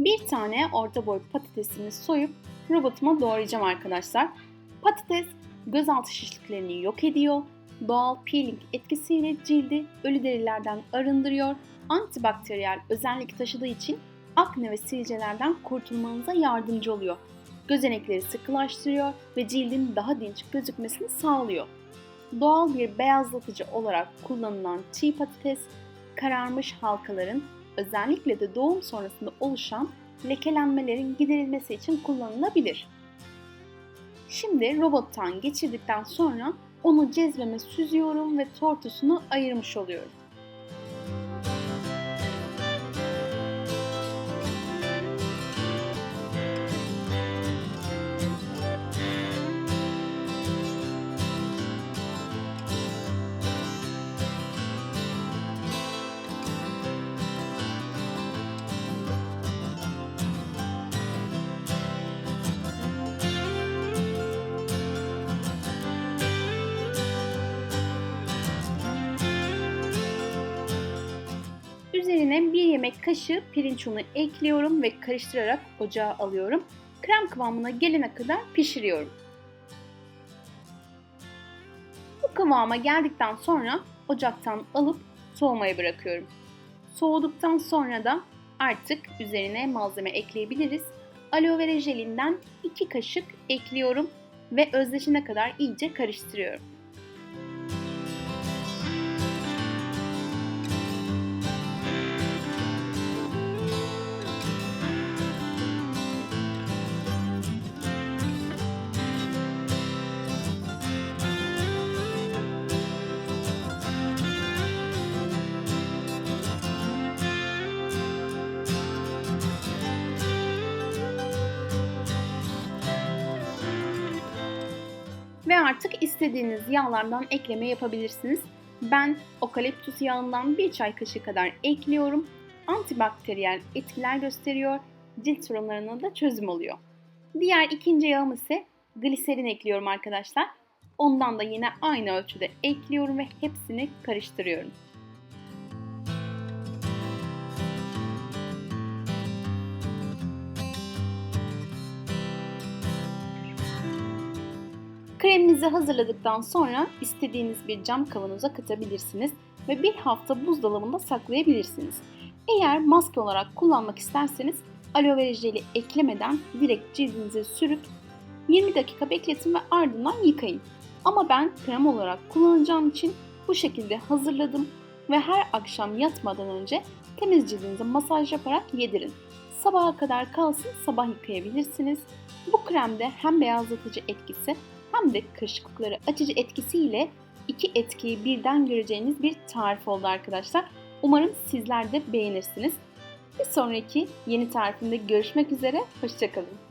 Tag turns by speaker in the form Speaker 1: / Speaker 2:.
Speaker 1: Bir tane orta boy patatesini soyup robotuma doğrayacağım arkadaşlar. Patates gözaltı şişliklerini yok ediyor. Doğal peeling etkisiyle cildi ölü derilerden arındırıyor. Antibakteriyel özellik taşıdığı için akne ve sivilcelerden kurtulmanıza yardımcı oluyor. Gözenekleri sıkılaştırıyor ve cildin daha dinç gözükmesini sağlıyor. Doğal bir beyazlatıcı olarak kullanılan çiğ patates, kararmış halkaların özellikle de doğum sonrasında oluşan lekelenmelerin giderilmesi için kullanılabilir. Şimdi robottan geçirdikten sonra onu cezveme süzüyorum ve tortusunu ayırmış oluyorum. Üzerine bir yemek kaşığı pirinç unu ekliyorum ve karıştırarak ocağa alıyorum. Krem kıvamına gelene kadar pişiriyorum. Bu kıvama geldikten sonra ocaktan alıp soğumaya bırakıyorum. Soğuduktan sonra da artık üzerine malzeme ekleyebiliriz. Aloe vera jelinden 2 kaşık ekliyorum ve özleşene kadar iyice karıştırıyorum. Ve artık istediğiniz yağlardan ekleme yapabilirsiniz. Ben okaliptus yağından bir çay kaşığı kadar ekliyorum. Antibakteriyel etkiler gösteriyor. Cilt sorunlarına da çözüm oluyor. Diğer ikinci yağım ise gliserin ekliyorum arkadaşlar. Ondan da yine aynı ölçüde ekliyorum ve hepsini karıştırıyorum. Kreminizi hazırladıktan sonra istediğiniz bir cam kavanoza katabilirsiniz ve bir hafta buzdolabında saklayabilirsiniz. Eğer maske olarak kullanmak isterseniz aloe vera jeli eklemeden direkt cildinize sürüp 20 dakika bekletin ve ardından yıkayın. Ama ben krem olarak kullanacağım için bu şekilde hazırladım ve her akşam yatmadan önce temiz cildinize masaj yaparak yedirin. Sabaha kadar kalsın sabah yıkayabilirsiniz. Bu kremde hem beyazlatıcı etkisi hem de kırışıklıkları açıcı etkisiyle iki etkiyi birden göreceğiniz bir tarif oldu arkadaşlar. Umarım sizler de beğenirsiniz. Bir sonraki yeni tarifimde görüşmek üzere, hoşçakalın.